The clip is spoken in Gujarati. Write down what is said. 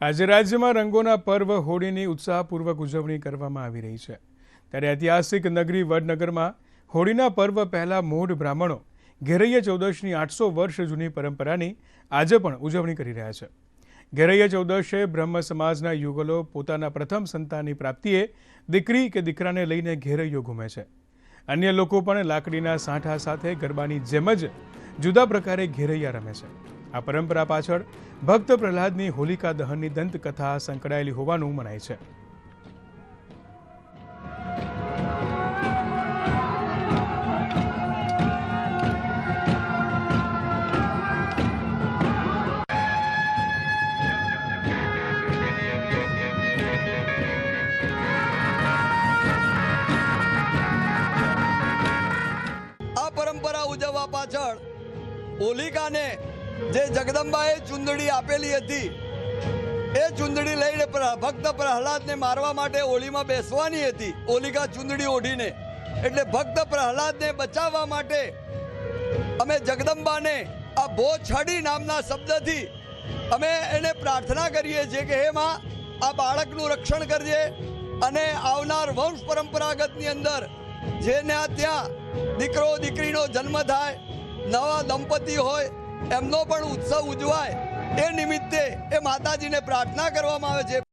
આજે રાજ્યમાં રંગોના પર્વ હોળીની ઉત્સાહપૂર્વક ઉજવણી કરવામાં આવી રહી છે. ત્યારે ઐતિહાસિક નગરી વડનગરમાં હોળીના પર્વ પહેલા મૂઢ બ્રાહ્મણો ઘેરૈયા ચૌદશની આઠસો વર્ષ જૂની પરંપરાની આજે પણ ઉજવણી કરી રહ્યા છે. ઘેરૈયા ચૌદશે બ્રહ્મ સમાજના યુગલો પોતાના પ્રથમ સંતાનની પ્રાપ્તિએ દીકરી કે દીકરાને લઈને ઘેરૈયો ઘૂમે છે. અન્ય લોકો પણ લાકડીના સાંઠા સાથે ગરબાની જેમ જ જુદા પ્રકારે ઘેરૈયા રમે છે. આ પરંપરા પાછળ ભક્ત પ્રહલાદની હોલિકા દહનની દંતકથા સંકળાયેલી હોવાનું મનાય છે. આ પરંપરા ઉજવવા પાછળ હોલિકાને જે જગદંબાએ ચુંદડી આપેલી હતી, એ ચુંદડી લઈને ભક્ત પ્રહલાદને મારવા માટે ઓલીમાં બેસવાની હતી. ઓલિકા ચુંદડી ઓઢીને. એટલે ભક્ત પ્રહલાદને બચાવવા માટે અમે જગદંબાને આ ભો છડી નામના શબ્દથી અમે એને પ્રાર્થના કરીએ છીએ કે, હે માં, આ બાળકનું રક્ષણ કરજે અને આવનાર વંશ પરંપરાગતની અંદર જેને ત્યાં દીકરો દીકરીનો જન્મ થાય, નવા દંપતી હોય એમનો પણ ઉત્સવ ઉજવાય. એ નિમિત્તે એ માતાજીને પ્રાર્થના કરવામાં આવે છે.